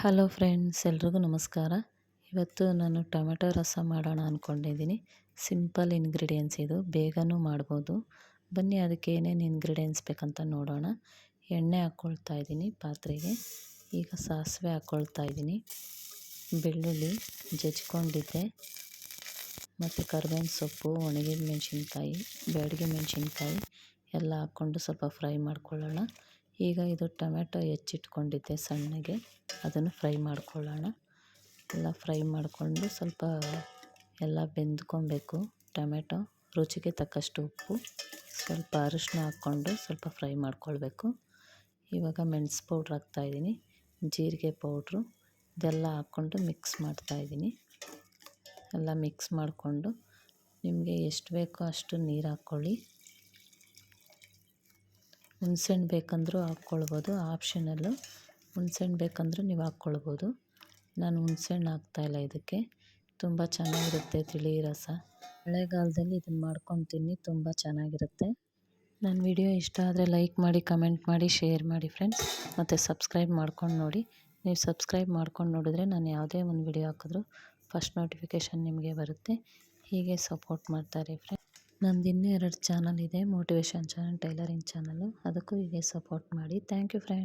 Hello friends, ಎಲ್ರಿಗೂ ನಮಸ್ಕಾರ. ಇವತ್ತು ನಾನು ಟೊಮೆಟೊ ರಸ ಮಾಡೋಣ ಅಂದ್ಕೊಂಡಿದ್ದೀನಿ ಸಿಂಪಲ್ ಇಂಗ್ರೀಡಿಯೆಂಟ್ಸ್ ಇದು. ಬೇಗನೂ ಮಾಡ್ಬೋದು. ಬನ್ನಿ, ಅದಕ್ಕೆ ಏನೇನು ಇಂಗ್ರೀಡಿಯೆಂಟ್ಸ್ ಬೇಕಂತ ನೋಡೋಣ. ಎಣ್ಣೆ ಹಾಕ್ಕೊಳ್ತಾ ಇದ್ದೀನಿ ಪಾತ್ರೆಗೆ. ಈಗ ಸಾಸಿವೆ ಹಾಕ್ಕೊಳ್ತಾ ಇದ್ದೀನಿ. ಬೆಳ್ಳುಳ್ಳಿ ಜಜ್ಕೊಂಡಿದ್ದೆ. ಮತ್ತು ಕರ್ಬೇವಿನ ಸೊಪ್ಪು ಒಣಗಿದ ಮೆಣಸಿನ್ಕಾಯಿ ಬ್ಯಾಡಗಿ ಮೆಣಸಿನ್ಕಾಯಿ ಎಲ್ಲ ಹಾಕ್ಕೊಂಡು ಸ್ವಲ್ಪ ಫ್ರೈ ಮಾಡ್ಕೊಳ್ಳೋಣ. ಈಗ ಇದು ಟೊಮೆಟೊ ಹೆಚ್ಚಿಟ್ಕೊಂಡಿದ್ದೆ ಸಣ್ಣಗೆ. ಅದನ್ನು ಫ್ರೈ ಮಾಡ್ಕೊಳ್ಳೋಣ. ಎಲ್ಲ ಫ್ರೈ ಮಾಡಿಕೊಂಡು ಸ್ವಲ್ಪ ಎಲ್ಲ ಬೆಂದ್ಕೊಬೇಕು. ಟೊಮೆಟೊ ರುಚಿಗೆ ತಕ್ಕಷ್ಟು ಉಪ್ಪು, ಸ್ವಲ್ಪ ಅರಿಶಿನ ಹಾಕ್ಕೊಂಡು ಸ್ವಲ್ಪ ಫ್ರೈ ಮಾಡ್ಕೊಳ್ಬೇಕು. ಇವಾಗ ಮೆಣಸು ಪೌಡ್ರ್ ಹಾಕ್ತಾಯಿದ್ದೀನಿ ಜೀರಿಗೆ ಪೌಡ್ರು ಇದೆಲ್ಲ ಹಾಕ್ಕೊಂಡು ಮಿಕ್ಸ್ ಮಾಡ್ತಾಯಿದ್ದೀನಿ ಎಲ್ಲ ಮಿಕ್ಸ್ ಮಾಡಿಕೊಂಡು ನಿಮಗೆ ಎಷ್ಟು ಬೇಕೋ ಅಷ್ಟು ನೀರು ಹಾಕ್ಕೊಳ್ಳಿ. ಹುಣ್ಸೆಹಣ್ಣು ಬೇಕಂದರೂ ಹಾಕ್ಕೊಳ್ಬೋದು. ಆಪ್ಷನಲ್ಲು ಹುಣ್ಸೆಹಣ್ಣು ಬೇಕಂದರೆ ನೀವು ಹಾಕ್ಕೊಳ್ಬೋದು. ನಾನು ಹುಣ್ಸೆಹಣ್ಣು ಹಾಕ್ತಾಯಿಲ್ಲ ಇದಕ್ಕೆ. ತುಂಬ ಚೆನ್ನಾಗಿರುತ್ತೆ ತಿಳಿ ರಸ. ಮಳೆಗಾಲದಲ್ಲಿ ಇದನ್ನು ಮಾಡ್ಕೊಂಡು ತಿನ್ನಿ ತುಂಬ ಚೆನ್ನಾಗಿರುತ್ತೆ. ನನ್ನ ವಿಡಿಯೋ ಇಷ್ಟ ಆದರೆ ಲೈಕ್ ಮಾಡಿ, ಕಮೆಂಟ್ ಮಾಡಿ, ಶೇರ್ ಮಾಡಿ ಫ್ರೆಂಡ್ಸ್. ಮತ್ತು ಸಬ್ಸ್ಕ್ರೈಬ್ ಮಾಡ್ಕೊಂಡು ನೋಡಿ. ನೀವು ಸಬ್ಸ್ಕ್ರೈಬ್ ಮಾಡ್ಕೊಂಡು ನೋಡಿದ್ರೆ ನಾನು ಯಾವುದೇ ಒಂದು ವಿಡಿಯೋ ಹಾಕಿದ್ರು ಫಸ್ಟ್ ನೋಟಿಫಿಕೇಷನ್ ನಿಮಗೆ ಬರುತ್ತೆ. ಹೀಗೆ ಸಪೋರ್ಟ್ ಮಾಡ್ತಾರೆ ಫ್ರೆಂಡ್ ನಂದು ಇನ್ನೂ ಎರಡು ಚಾನಲ್ ಇದೆ ಮೋಟಿವೇಶನ್ ಚಾನಲ್ ಟೈಲರಿಂಗ್ ಚಾನಲು ಅದಕ್ಕೂ ಹೀಗೆ ಸಪೋರ್ಟ್ ಮಾಡಿ. Thank you friend